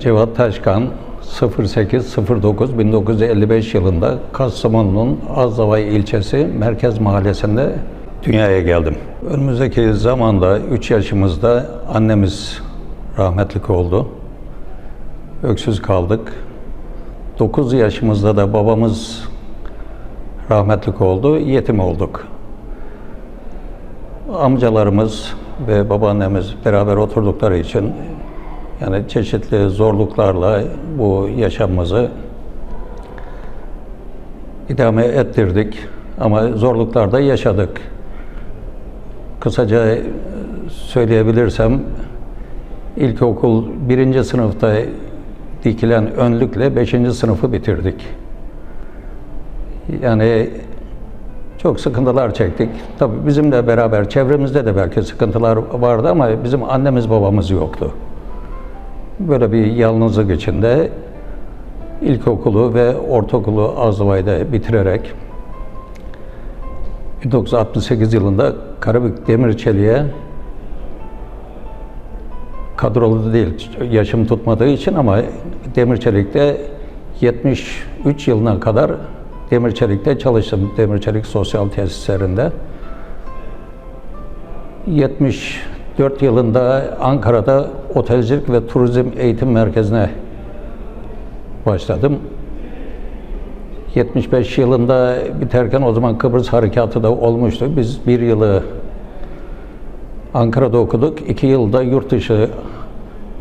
Cevat Taşkan 08-09-1955 yılında Kastamonu'nun Azdavay ilçesi Merkez Mahallesi'nde dünyaya geldim. Önümüzdeki zamanda 3 yaşımızda annemiz rahmetlik oldu. Öksüz kaldık. 9 yaşımızda da babamız rahmetlik oldu, yetim olduk. Amcalarımız ve babaannemiz beraber oturdukları için yani çeşitli zorluklarla bu yaşamımızı idame ettirdik ama zorluklarda yaşadık. Kısaca söyleyebilirsem ilkokul birinci sınıfta dikilen önlükle beşinci sınıfı bitirdik. Yani çok sıkıntılar çektik. Tabii bizimle beraber çevremizde de belki sıkıntılar vardı ama bizim annemiz babamız yoktu. Böyle bir yalnızlık içinde ilkokulu ve ortaokulu Azdavay'da bitirerek 1968 yılında Karabük Demirçeli'ye kadrolu değil, yaşım tutmadığı için ama Demirçelik'te 73 yılına kadar Demirçelik'te çalıştım. Demirçelik Sosyal Tesislerinde. 74 yılında Ankara'da Otelcilik ve Turizm Eğitim Merkezi'ne başladım. 75 yılında biterken o zaman Kıbrıs Harekatı da olmuştu. Biz bir yılı Ankara'da okuduk. iki yılda yurt dışı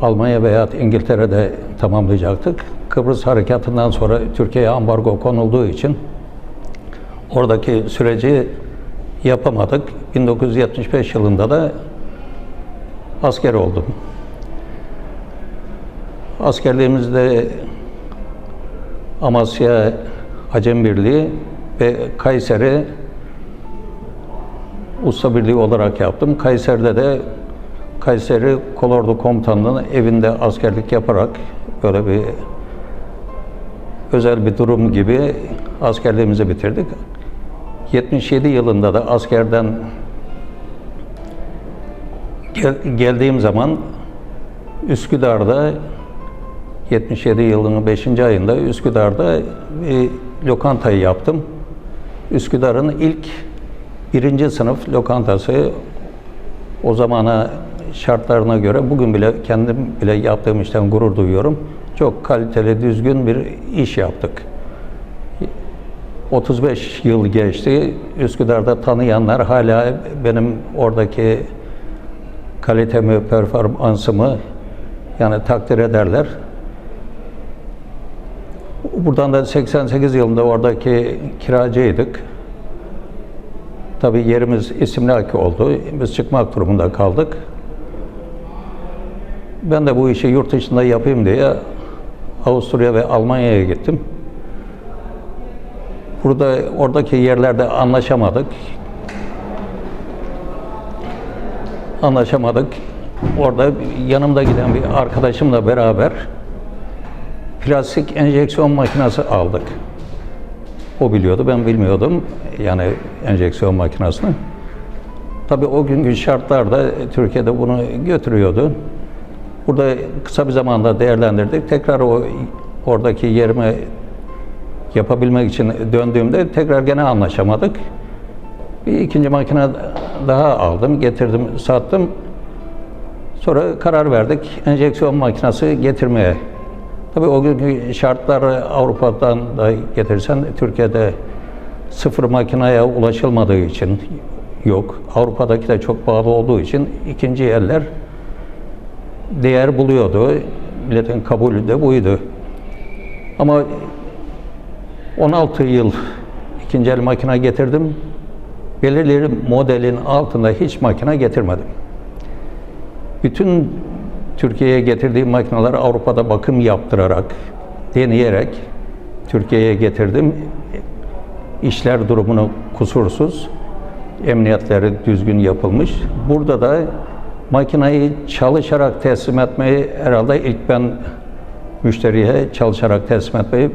Almanya veya İngiltere'de tamamlayacaktık. Kıbrıs Harekatı'ndan sonra Türkiye'ye ambargo konulduğu için oradaki süreci yapamadık. 1975 yılında da asker oldum. Askerliğimizde Amasya Acem Birliği ve Kayseri Usta Birliği olarak yaptım. Kayseri'de de Kayseri Kolordu Komutanlığı'nın evinde askerlik yaparak böyle bir özel bir durum gibi askerliğimizi bitirdik. 77 yılında da askerden gel- geldiğim zaman Üsküdar'da 77 yılının 5. ayında Üsküdar'da bir lokantayı yaptım. Üsküdar'ın ilk birinci sınıf lokantası o zamana şartlarına göre bugün bile kendim bile yaptığım işten gurur duyuyorum. Çok kaliteli, düzgün bir iş yaptık. 35 yıl geçti. Üsküdar'da tanıyanlar hala benim oradaki kalitemi, performansımı yani takdir ederler. Buradan da 88 yılında oradaki kiracıydık. Tabii yerimiz isimli oldu. Biz çıkmak durumunda kaldık. Ben de bu işi yurt dışında yapayım diye Avusturya ve Almanya'ya gittim. Burada oradaki yerlerde anlaşamadık. Anlaşamadık. Orada yanımda giden bir arkadaşımla beraber plastik enjeksiyon makinesi aldık. O biliyordu, ben bilmiyordum. Yani enjeksiyon makinesini. Tabii o günkü şartlarda Türkiye'de bunu götürüyordu. Burada kısa bir zamanda değerlendirdik. Tekrar o oradaki yerime yapabilmek için döndüğümde tekrar gene anlaşamadık. Bir ikinci makine daha aldım, getirdim, sattım. Sonra karar verdik enjeksiyon makinesi getirmeye. Tabii o günkü şartlar Avrupa'dan da getirsen Türkiye'de sıfır makineye ulaşılmadığı için yok. Avrupa'daki de çok pahalı olduğu için ikinci eller değer buluyordu. Milletin kabulü de buydu. Ama 16 yıl ikinci el makine getirdim. Belirli modelin altında hiç makine getirmedim. Bütün Türkiye'ye getirdiğim makineler Avrupa'da bakım yaptırarak, deneyerek Türkiye'ye getirdim. İşler durumunu kusursuz, emniyetleri düzgün yapılmış. Burada da makineyi çalışarak teslim etmeyi herhalde ilk ben müşteriye çalışarak teslim etmeyi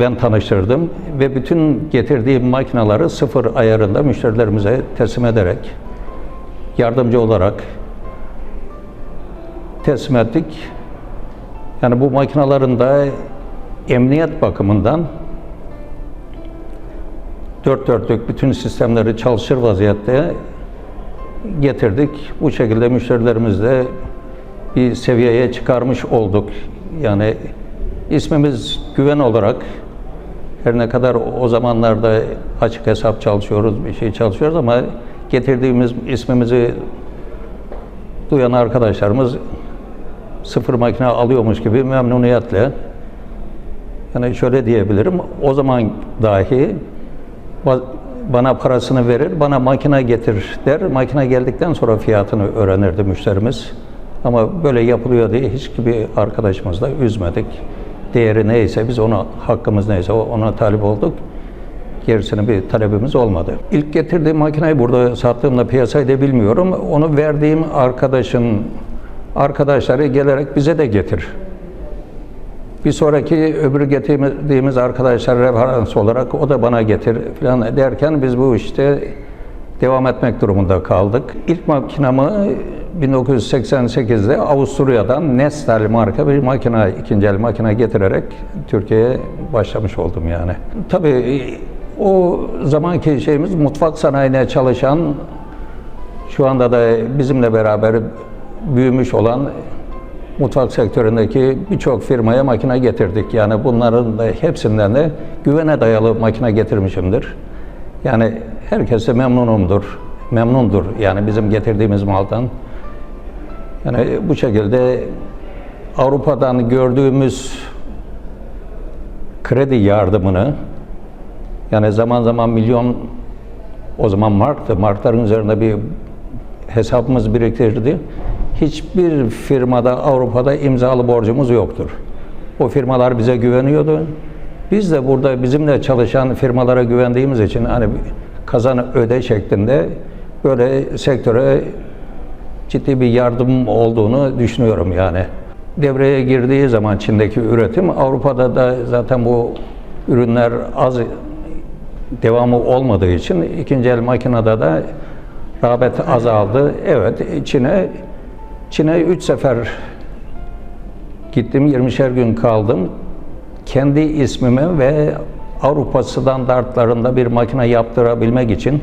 ben tanıştırdım ve bütün getirdiğim makineleri sıfır ayarında müşterilerimize teslim ederek yardımcı olarak teslim ettik. Yani bu makinaların da emniyet bakımından dört dörtlük bütün sistemleri çalışır vaziyette getirdik. Bu şekilde müşterilerimizle bir seviyeye çıkarmış olduk. Yani ismimiz güven olarak her ne kadar o zamanlarda açık hesap çalışıyoruz, bir şey çalışıyoruz ama getirdiğimiz ismimizi duyan arkadaşlarımız sıfır makine alıyormuş gibi memnuniyetle yani şöyle diyebilirim, o zaman dahi ba- bana parasını verir, bana makine getir der. Makine geldikten sonra fiyatını öğrenirdi müşterimiz. Ama böyle yapılıyor diye hiçbir arkadaşımız da üzmedik. Değeri neyse biz ona hakkımız neyse ona talip olduk. Gerisine bir talebimiz olmadı. İlk getirdiğim makineyi burada sattığımda piyasayı da bilmiyorum. Onu verdiğim arkadaşın arkadaşları gelerek bize de getir. Bir sonraki öbürü getirdiğimiz arkadaşlar referans olarak o da bana getir falan derken biz bu işte devam etmek durumunda kaldık. İlk makinamı 1988'de Avusturya'dan Nestel marka bir makine, ikinci el makine getirerek Türkiye'ye başlamış oldum yani. Tabii o zamanki şeyimiz mutfak sanayine çalışan şu anda da bizimle beraber büyümüş olan mutfak sektöründeki birçok firmaya makine getirdik. Yani bunların da hepsinden de güvene dayalı makine getirmişimdir. Yani herkes de memnunumdur. Memnundur yani bizim getirdiğimiz maldan. Yani bu şekilde Avrupa'dan gördüğümüz kredi yardımını yani zaman zaman milyon o zaman marktı. Markların üzerinde bir hesabımız biriktirdi. Hiçbir firmada Avrupa'da imzalı borcumuz yoktur. O firmalar bize güveniyordu. Biz de burada bizimle çalışan firmalara güvendiğimiz için hani kazan öde şeklinde böyle sektöre ciddi bir yardım olduğunu düşünüyorum yani. Devreye girdiği zaman Çin'deki üretim Avrupa'da da zaten bu ürünler az devamı olmadığı için ikinci el makinede de rağbet azaldı. Evet Çin'e Çin'e üç sefer gittim 20'şer gün kaldım. Kendi ismimi ve Avrupa standartlarında bir makine yaptırabilmek için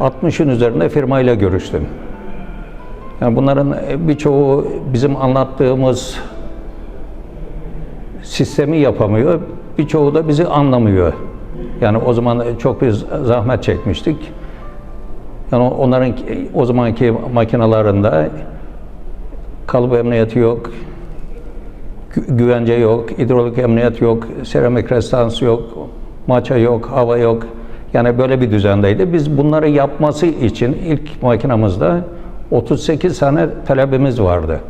60'ın üzerinde firmayla görüştüm. Yani bunların birçoğu bizim anlattığımız sistemi yapamıyor. Birçoğu da bizi anlamıyor. Yani o zaman çok bir zahmet çekmiştik. Yani onların o zamanki makinalarında kalıp emniyeti yok, gü- güvence yok, hidrolik emniyet yok, seramik restans yok, maça yok, hava yok. Yani böyle bir düzendeydi. Biz bunları yapması için ilk makinamızda 38 tane talebimiz vardı.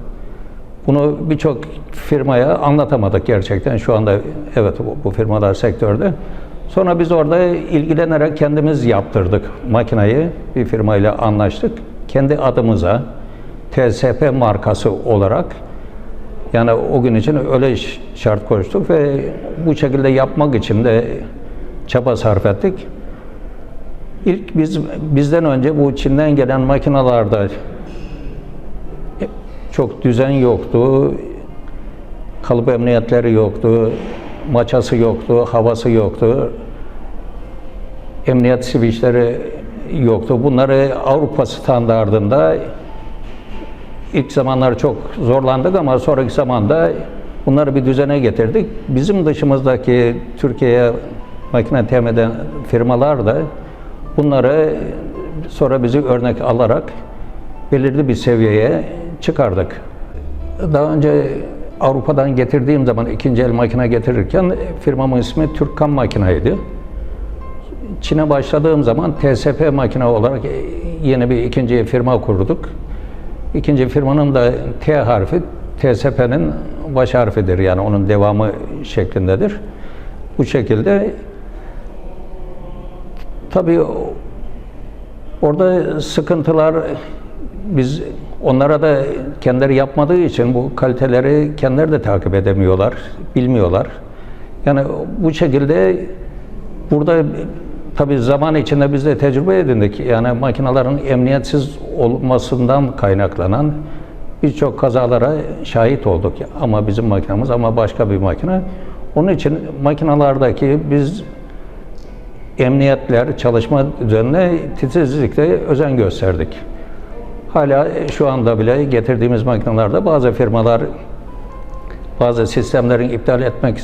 Bunu birçok firmaya anlatamadık gerçekten. Şu anda evet bu, firmalar sektörde. Sonra biz orada ilgilenerek kendimiz yaptırdık makinayı. Bir firmayla anlaştık. Kendi adımıza TSP markası olarak yani o gün için öyle şart koştuk ve bu şekilde yapmak için de çaba sarf ettik. İlk biz bizden önce bu Çin'den gelen makinalarda çok düzen yoktu. Kalıp emniyetleri yoktu. Maçası yoktu, havası yoktu. Emniyet switchleri yoktu. Bunları Avrupa standardında ilk zamanlar çok zorlandık ama sonraki zamanda bunları bir düzene getirdik. Bizim dışımızdaki Türkiye'ye makine temin eden firmalar da bunları sonra bizi örnek alarak belirli bir seviyeye çıkardık. Daha önce Avrupa'dan getirdiğim zaman ikinci el makine getirirken firmamın ismi Türkkan Makinaydı. Çin'e başladığım zaman TSP makine olarak yeni bir ikinci firma kurduk. İkinci firmanın da T harfi TSP'nin baş harfidir yani onun devamı şeklindedir. Bu şekilde tabii orada sıkıntılar biz onlara da kendileri yapmadığı için bu kaliteleri kendileri de takip edemiyorlar, bilmiyorlar. Yani bu şekilde burada tabii zaman içinde biz de tecrübe edindik. Yani makinelerin emniyetsiz olmasından kaynaklanan birçok kazalara şahit olduk. Ama bizim makinamız ama başka bir makine. Onun için makinalardaki biz emniyetler, çalışma düzenine titizlikle özen gösterdik. Hala şu anda bile getirdiğimiz makinelerde bazı firmalar bazı sistemlerin iptal etmek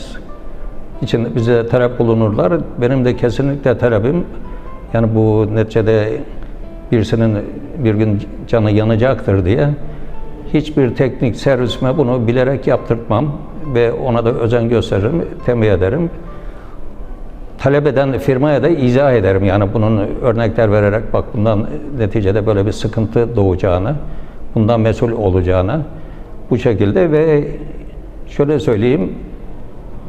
için bize talep bulunurlar. Benim de kesinlikle talebim yani bu neticede birisinin bir gün canı yanacaktır diye hiçbir teknik servisime bunu bilerek yaptırtmam ve ona da özen gösteririm, tembih ederim. Talep eden firmaya da izah ederim. Yani bunun örnekler vererek bak bundan neticede böyle bir sıkıntı doğacağını, bundan mesul olacağını bu şekilde ve şöyle söyleyeyim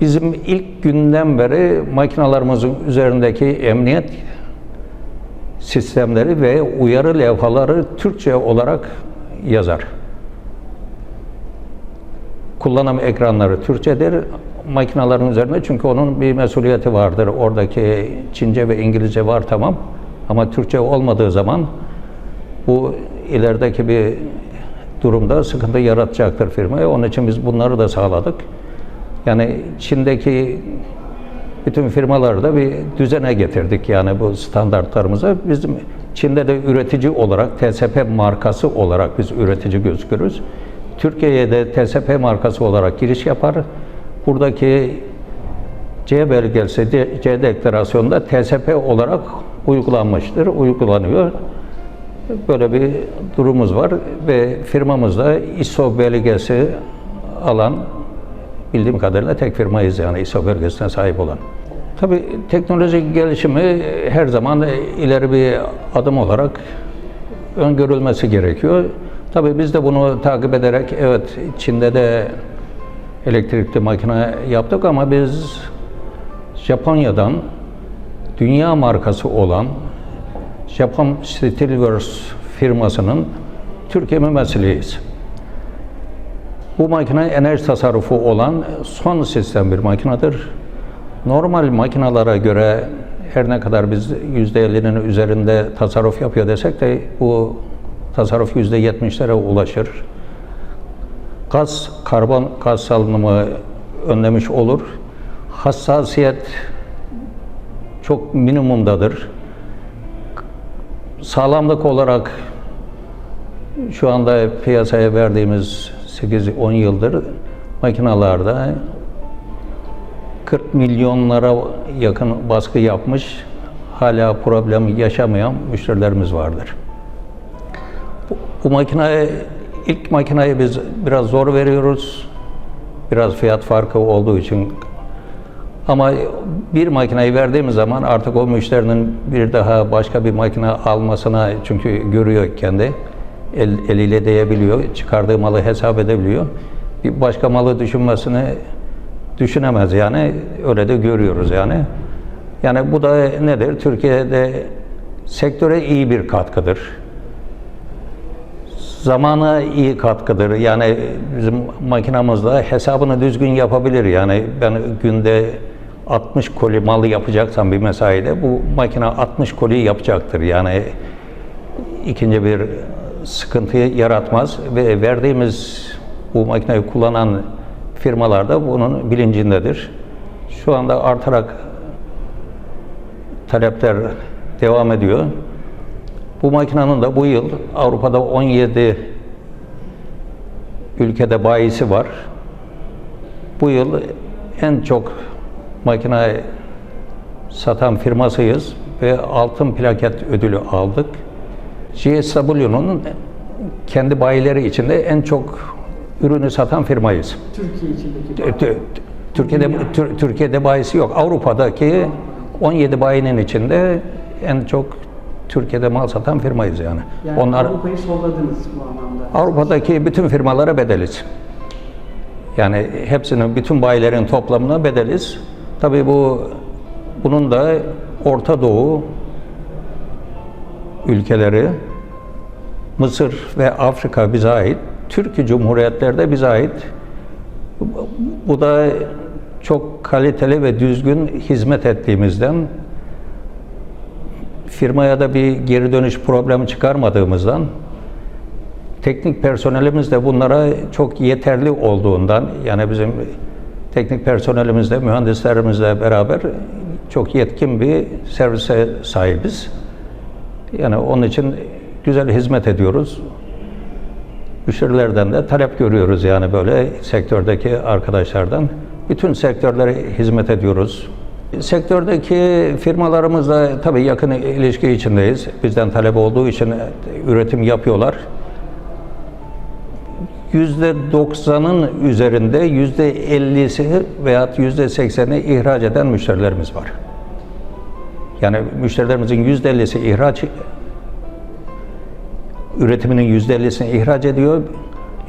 bizim ilk günden beri makinalarımızın üzerindeki emniyet sistemleri ve uyarı levhaları Türkçe olarak yazar. Kullanım ekranları Türkçedir. Makinaların üzerinde çünkü onun bir mesuliyeti vardır. Oradaki Çince ve İngilizce var tamam. Ama Türkçe olmadığı zaman bu ilerideki bir durumda sıkıntı yaratacaktır firmaya. Onun için biz bunları da sağladık. Yani Çin'deki bütün firmaları da bir düzene getirdik yani bu standartlarımıza. Bizim Çin'de de üretici olarak, TSP markası olarak biz üretici gözükürüz. Türkiye'ye de TSP markası olarak giriş yapar. Buradaki C belgesi, C deklarasyonunda TSP olarak uygulanmıştır, uygulanıyor. Böyle bir durumumuz var ve firmamızda ISO belgesi alan bildiğim kadarıyla tek firmayız yani ISO belgesine sahip olan. Tabii teknolojik gelişimi her zaman ileri bir adım olarak öngörülmesi gerekiyor. Tabii biz de bunu takip ederek evet Çin'de de elektrikli makine yaptık ama biz Japonya'dan dünya markası olan Japon Steelworks firmasının Türkiye mümessiliyiz. Bu makine enerji tasarrufu olan son sistem bir makinedir. Normal makinalara göre her ne kadar biz %50'nin üzerinde tasarruf yapıyor desek de bu tasarruf %70'lere ulaşır. Gaz, karbon gaz salınımı önlemiş olur. Hassasiyet çok minimumdadır. Sağlamlık olarak şu anda piyasaya verdiğimiz 8-10 yıldır makinalarda 40 milyonlara yakın baskı yapmış, hala problem yaşamayan müşterilerimiz vardır. Bu, bu makineye, ilk makinayı biz biraz zor veriyoruz. Biraz fiyat farkı olduğu için. Ama bir makineyi verdiğimiz zaman artık o müşterinin bir daha başka bir makine almasına çünkü görüyor kendi. El, eliyle değebiliyor, çıkardığı malı hesap edebiliyor. Bir başka malı düşünmesini düşünemez yani öyle de görüyoruz yani. Yani bu da nedir? Türkiye'de sektöre iyi bir katkıdır. Zamana iyi katkıdır. Yani bizim makinamızda hesabını düzgün yapabilir. Yani ben günde 60 koli malı yapacaksam bir mesaide bu makine 60 koli yapacaktır. Yani ikinci bir sıkıntı yaratmaz ve verdiğimiz bu makineyi kullanan firmalar da bunun bilincindedir. Şu anda artarak talepler devam ediyor. Bu makinenin de bu yıl Avrupa'da 17 ülkede bayisi var. Bu yıl en çok makine satan firmasıyız ve altın plaket ödülü aldık. GSW'nun kendi bayileri içinde en çok ürünü satan firmayız. Türkiye içindeki Türkiye'de Tür- Türkiye'de bayisi yok. Avrupa'daki 17 bayinin içinde en çok Türkiye'de mal satan firmayız yani. yani Onlar Avrupa'yı solladınız bu anlamda. Avrupa'daki bütün firmalara bedeliz. Yani hepsinin, bütün bayilerin toplamına bedeliz. Tabii bu bunun da Orta Doğu ülkeleri, Mısır ve Afrika bize ait. Türkiye Cumhuriyetleri de bize ait. Bu- Bu da çok kaliteli ve düzgün hizmet ettiğimizden firmaya da bir geri dönüş problemi çıkarmadığımızdan teknik personelimiz de bunlara çok yeterli olduğundan yani bizim teknik personelimizle, mühendislerimizle beraber çok yetkin bir servise sahibiz. Yani onun için güzel hizmet ediyoruz. Müşterilerden de talep görüyoruz yani böyle sektördeki arkadaşlardan. Bütün sektörlere hizmet ediyoruz. Sektördeki firmalarımızla tabii yakın ilişki içindeyiz. Bizden talep olduğu için üretim yapıyorlar. Yüzde 90'ın üzerinde yüzde 50'si veya yüzde 80'i ihraç eden müşterilerimiz var. Yani müşterilerimizin yüzde 50'si ihraç üretiminin yüzde 50'sini ihraç ediyor.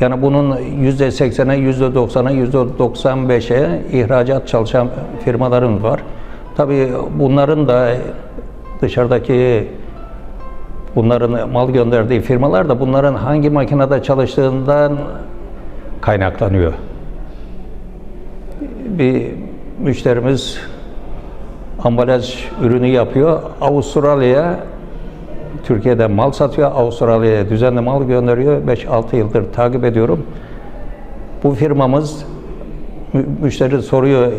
Yani bunun yüzde 80'e, yüzde 90'a, yüzde 95'e ihracat çalışan firmalarımız var. Tabii bunların da dışarıdaki bunların mal gönderdiği firmalar da bunların hangi makinede çalıştığından kaynaklanıyor. Bir müşterimiz ambalaj ürünü yapıyor. Avustralya'ya Türkiye'den mal satıyor. Avustralya'ya düzenli mal gönderiyor. 5-6 yıldır takip ediyorum. Bu firmamız mü- müşteri soruyor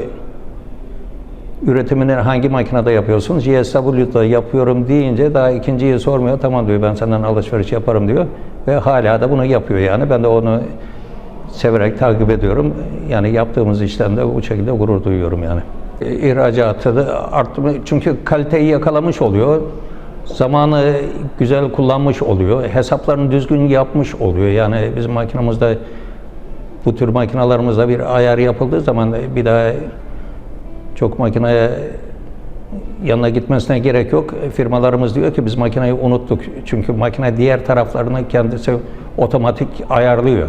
üretimini hangi makinede yapıyorsun? GSW'da yapıyorum deyince daha ikinciyi sormuyor. Tamam diyor ben senden alışveriş yaparım diyor. Ve hala da bunu yapıyor yani. Ben de onu severek takip ediyorum. Yani yaptığımız işten de bu şekilde gurur duyuyorum yani. E, İhracatı da arttırma çünkü kaliteyi yakalamış oluyor. Zamanı güzel kullanmış oluyor. Hesaplarını düzgün yapmış oluyor. Yani bizim makinamızda bu tür makinalarımızda bir ayar yapıldığı zaman bir daha çok makineye yanına gitmesine gerek yok. Firmalarımız diyor ki biz makineyi unuttuk. Çünkü makine diğer taraflarını kendisi otomatik ayarlıyor.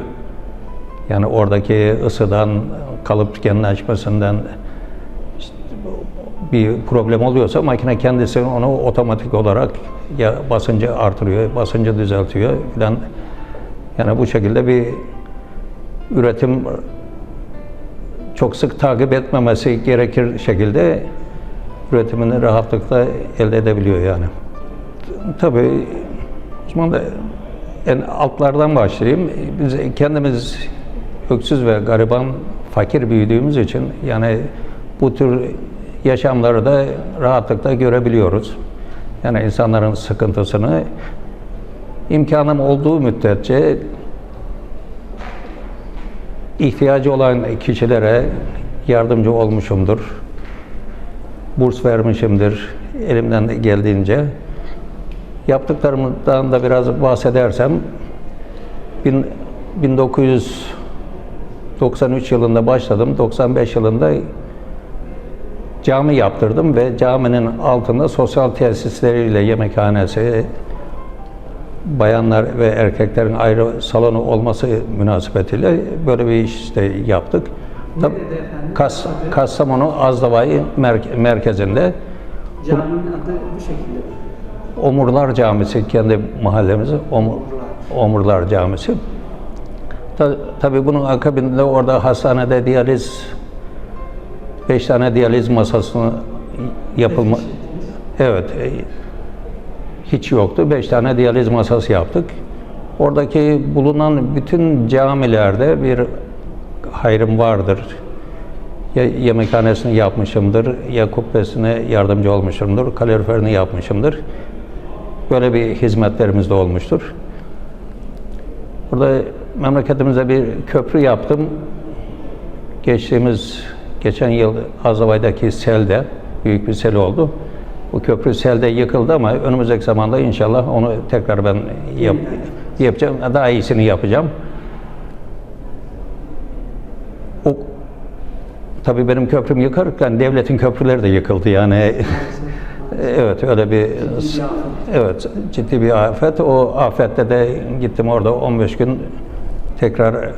Yani oradaki ısıdan, kalıp açmasından işte bir problem oluyorsa makine kendisi onu otomatik olarak ya basıncı artırıyor, basıncı düzeltiyor filan. Yani bu şekilde bir üretim çok sık takip etmemesi gerekir şekilde üretimini rahatlıkla elde edebiliyor yani. Tabii o zaman da en altlardan başlayayım. Biz kendimiz öksüz ve gariban, fakir büyüdüğümüz için yani bu tür yaşamları da rahatlıkla görebiliyoruz. Yani insanların sıkıntısını imkanım olduğu müddetçe ihtiyacı olan kişilere yardımcı olmuşumdur. Burs vermişimdir elimden geldiğince. Yaptıklarımdan da biraz bahsedersem bin- 1993 yılında başladım. 95 yılında cami yaptırdım ve caminin altında sosyal tesisleriyle yemekhanesi, bayanlar ve erkeklerin ayrı salonu olması münasebetiyle böyle bir iş işte yaptık. Tab-? Kas? Kastamonu Azdavayı merke- merkezinde Caminin adı bu şekilde. Omurlar Camisi kendi mahallemiz Omur, Omurlar Camisi. Ta, tabii bunun akabinde orada hastanede diyaliz beş tane diyaliz masasını yapılma Evet. Hiç yoktu. Beş tane diyaliz masası yaptık. Oradaki bulunan bütün camilerde bir hayrım vardır. Ya yemekhanesini yapmışımdır, ya kubbesine yardımcı olmuşumdur, kaloriferini yapmışımdır. Böyle bir hizmetlerimiz de olmuştur. Burada memleketimize bir köprü yaptım. Geçtiğimiz, geçen yıl Azavay'daki selde, büyük bir sel oldu. Bu köprü selde yıkıldı ama önümüzdeki zamanda inşallah onu tekrar ben yap, yapacağım. Daha iyisini yapacağım. O, tabii benim köprüm yıkarken devletin köprüleri de yıkıldı yani. evet öyle bir Ciddi evet ciddi bir afet. O afette de gittim orada 15 gün tekrar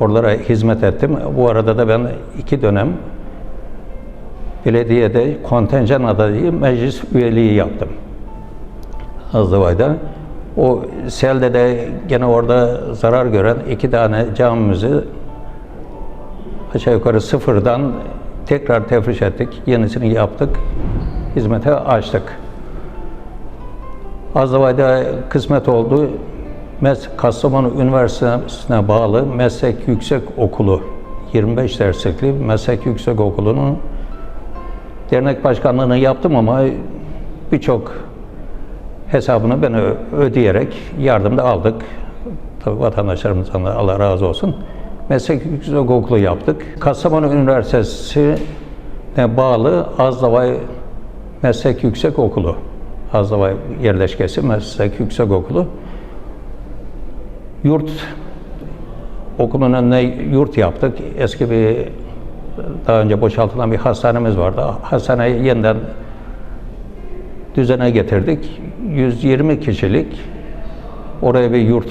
oralara hizmet ettim. Bu arada da ben iki dönem belediyede kontenjan adayı meclis üyeliği yaptım. Azdavay'da. O selde de gene orada zarar gören iki tane camimizi aşağı yukarı sıfırdan tekrar tefriş ettik. Yenisini yaptık. Hizmete açtık. Azdavay'da kısmet oldu. Mes Kastamonu Üniversitesi'ne bağlı Meslek Yüksek Okulu 25 derslikli Meslek Yüksek Okulu'nun dernek başkanlığını yaptım ama birçok hesabını ben ödeyerek yardım da aldık. Tabii vatandaşlarımızdan da Allah razı olsun. Meslek Yüksek Okulu yaptık. Kastamonu Üniversitesi'ne bağlı Azdavay Meslek Yüksek Okulu. Azdavay yerleşkesi Meslek Yüksek Okulu. Yurt okulun önüne yurt yaptık. Eski bir daha önce boşaltılan bir hastanemiz vardı. Hastaneyi yeniden düzene getirdik. 120 kişilik oraya bir yurt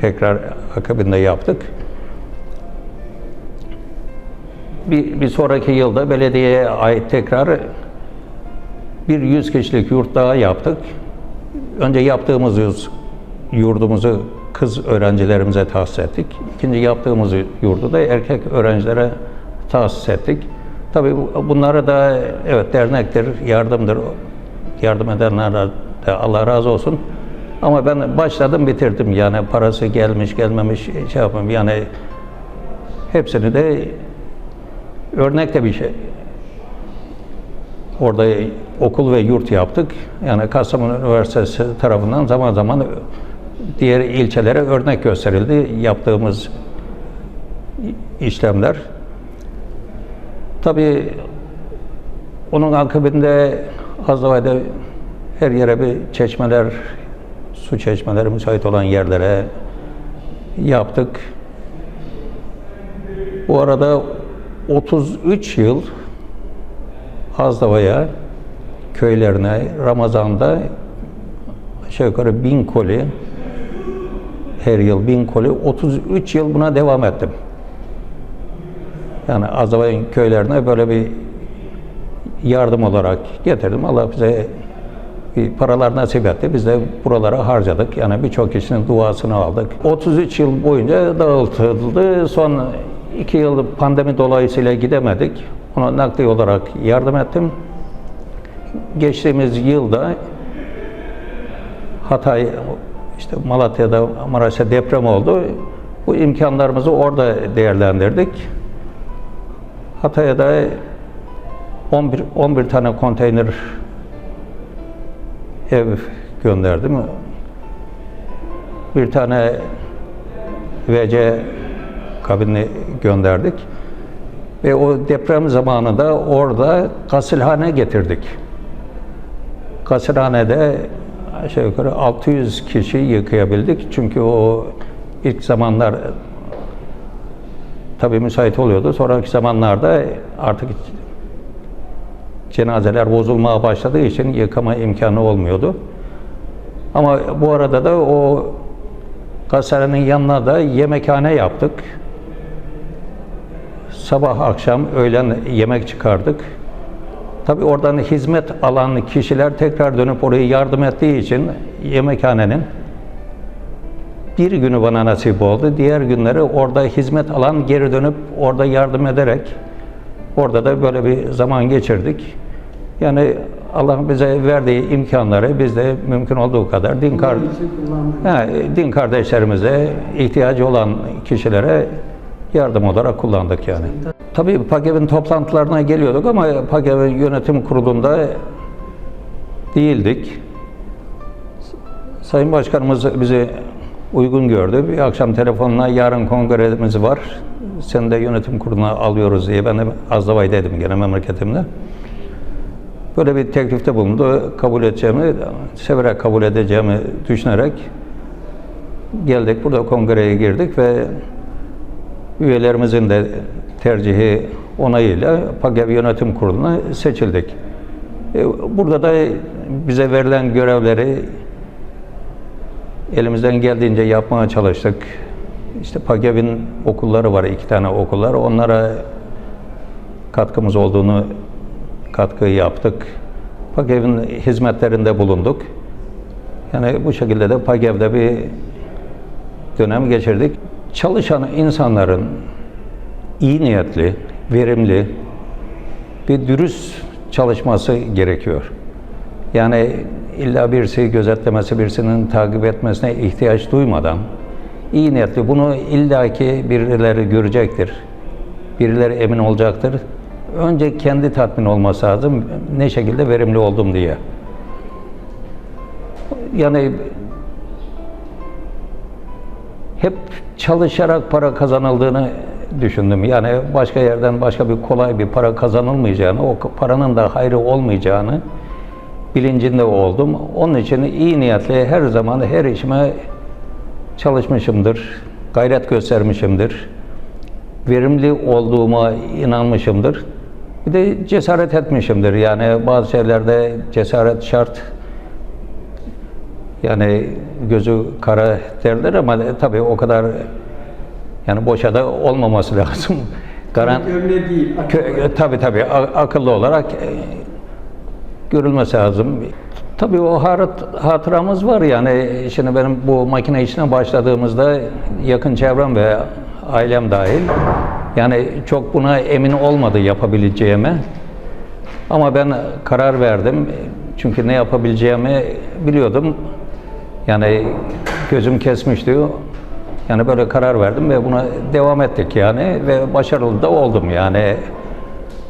tekrar akabinde yaptık. Bir, bir sonraki yılda belediyeye ait tekrar bir 100 kişilik yurt daha yaptık. Önce yaptığımız yüz- yurdumuzu kız öğrencilerimize tahsis ettik. İkinci yaptığımız yurdu da erkek öğrencilere tahsis ettik. Tabii bu- bunları da evet dernektir, yardımdır. Yardım edenlere de Allah razı olsun. Ama ben başladım bitirdim yani parası gelmiş gelmemiş şey yapmam yani hepsini de örnek de bir şey. Orada okul ve yurt yaptık. Yani Kastamonu Üniversitesi tarafından zaman zaman diğer ilçelere örnek gösterildi yaptığımız işlemler. Tabii onun akabinde Azdavay'da her yere bir çeşmeler, su çeşmeleri müsait olan yerlere yaptık. Bu arada 33 yıl Azdava'ya, köylerine Ramazan'da aşağı yukarı bin koli her yıl bin koli 33 yıl buna devam ettim. Yani Azdava'nın köylerine böyle bir yardım olarak getirdim. Allah bize bir paralar nasip etti. Biz de buralara harcadık. Yani birçok kişinin duasını aldık. 33 yıl boyunca dağıtıldı. Son iki yıl pandemi dolayısıyla gidemedik. Ona nakdi olarak yardım ettim. Geçtiğimiz yılda Hatay, işte Malatya'da, Maraş'ta deprem oldu. Bu imkanlarımızı orada değerlendirdik. Hatay'a da 11, 11 tane konteyner ev gönderdim. Bir tane VC kabini gönderdik. Ve o deprem zamanında orada gasilhane getirdik. Gasilhanede aşağı yukarı 600 kişi yıkayabildik. Çünkü o ilk zamanlar tabii müsait oluyordu. Sonraki zamanlarda artık cenazeler bozulmaya başladığı için yıkama imkanı olmuyordu. Ama bu arada da o gazetenin yanına da yemekhane yaptık. Sabah akşam öğlen yemek çıkardık. Tabii oradan hizmet alan kişiler tekrar dönüp oraya yardım ettiği için yemekhanenin bir günü bana nasip oldu. Diğer günleri orada hizmet alan geri dönüp orada yardım ederek orada da böyle bir zaman geçirdik. Yani Allah bize verdiği imkanları biz de mümkün olduğu kadar din, kar. Ha, din kardeşlerimize, ihtiyacı olan kişilere yardım olarak kullandık yani. Tabii PAGEV'in toplantılarına geliyorduk ama PAGEV yönetim kurulunda değildik. Sayın Başkanımız bizi uygun gördü. Bir akşam telefonla yarın kongremiz var. Seni de yönetim kuruluna alıyoruz diye ben de Azdavay dedim gene memleketimde. Böyle bir teklifte bulundu. Kabul edeceğimi, severek kabul edeceğimi düşünerek geldik. Burada kongreye girdik ve üyelerimizin de tercihi onayıyla PAGEV Yönetim Kurulu'na seçildik. E, Burada da bize verilen görevleri elimizden geldiğince yapmaya çalıştık. İşte PAGEV'in okulları var, iki tane okullar. Onlara katkımız olduğunu katkı yaptık. PAGEV'in hizmetlerinde bulunduk. Yani bu şekilde de PAGEV'de bir dönem geçirdik. Çalışan insanların iyi niyetli, verimli bir dürüst çalışması gerekiyor. Yani illa birisi gözetlemesi, birisinin takip etmesine ihtiyaç duymadan iyi niyetli bunu illaki birileri görecektir. Birileri emin olacaktır. Önce kendi tatmin olması lazım. Ne şekilde verimli oldum diye. Yani hep çalışarak para kazanıldığını düşündüm. Yani başka yerden başka bir kolay bir para kazanılmayacağını, o paranın da hayrı olmayacağını bilincinde oldum. Onun için iyi niyetle her zaman her işime çalışmışımdır, gayret göstermişimdir. Verimli olduğuma inanmışımdır. Bir de cesaret etmişimdir. Yani bazı şeylerde cesaret şart. Yani gözü kara derler ama tabii o kadar yani boşa da olmaması lazım. Garan değil. Kö- tabii tabii akıllı olarak e, görülmesi lazım. Tabii o harat, hatıramız var yani şimdi benim bu makine işine başladığımızda yakın çevrem ve ailem dahil yani çok buna emin olmadı yapabileceğime. Ama ben karar verdim. Çünkü ne yapabileceğimi biliyordum. Yani gözüm kesmişti. Yani böyle karar verdim ve buna devam ettik yani ve başarılı da oldum yani.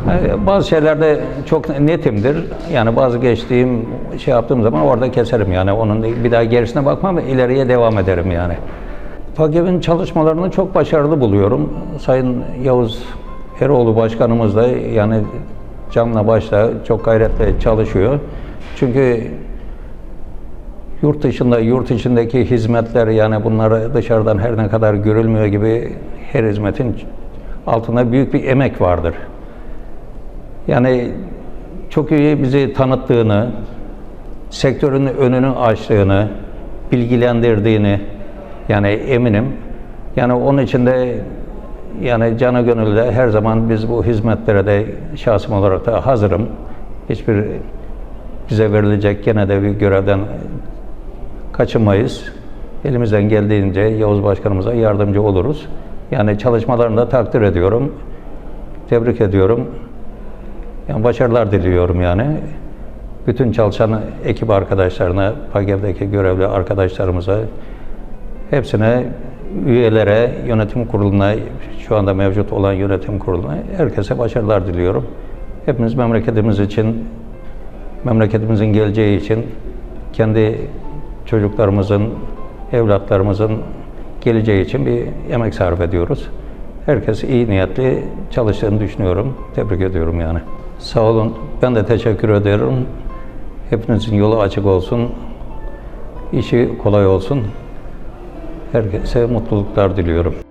Yani Bazı şeylerde çok netimdir. Yani bazı geçtiğim şey yaptığım zaman orada keserim yani. Onun bir daha gerisine bakmam ileriye devam ederim yani. PAGEV'in çalışmalarını çok başarılı buluyorum. Sayın Yavuz Eroğlu Başkanımız da yani canla başla çok gayretle çalışıyor. Çünkü yurt dışında, yurt içindeki hizmetler yani bunları dışarıdan her ne kadar görülmüyor gibi her hizmetin altında büyük bir emek vardır. Yani çok iyi bizi tanıttığını, sektörün önünü açtığını, bilgilendirdiğini yani eminim. Yani onun için de yani canı gönülde her zaman biz bu hizmetlere de şahsım olarak da hazırım. Hiçbir bize verilecek gene de bir görevden kaçınmayız. Elimizden geldiğince Yavuz Başkanımıza yardımcı oluruz. Yani çalışmalarını da takdir ediyorum. Tebrik ediyorum. Yani başarılar diliyorum yani. Bütün çalışan ekip arkadaşlarına, PAGEV'deki görevli arkadaşlarımıza, hepsine, üyelere, yönetim kuruluna, şu anda mevcut olan yönetim kuruluna, herkese başarılar diliyorum. Hepimiz memleketimiz için, memleketimizin geleceği için, kendi çocuklarımızın, evlatlarımızın geleceği için bir emek sarf ediyoruz. Herkes iyi niyetli çalıştığını düşünüyorum. Tebrik ediyorum yani. Sağ olun. Ben de teşekkür ederim. Hepinizin yolu açık olsun. İşi kolay olsun. Herkese mutluluklar diliyorum.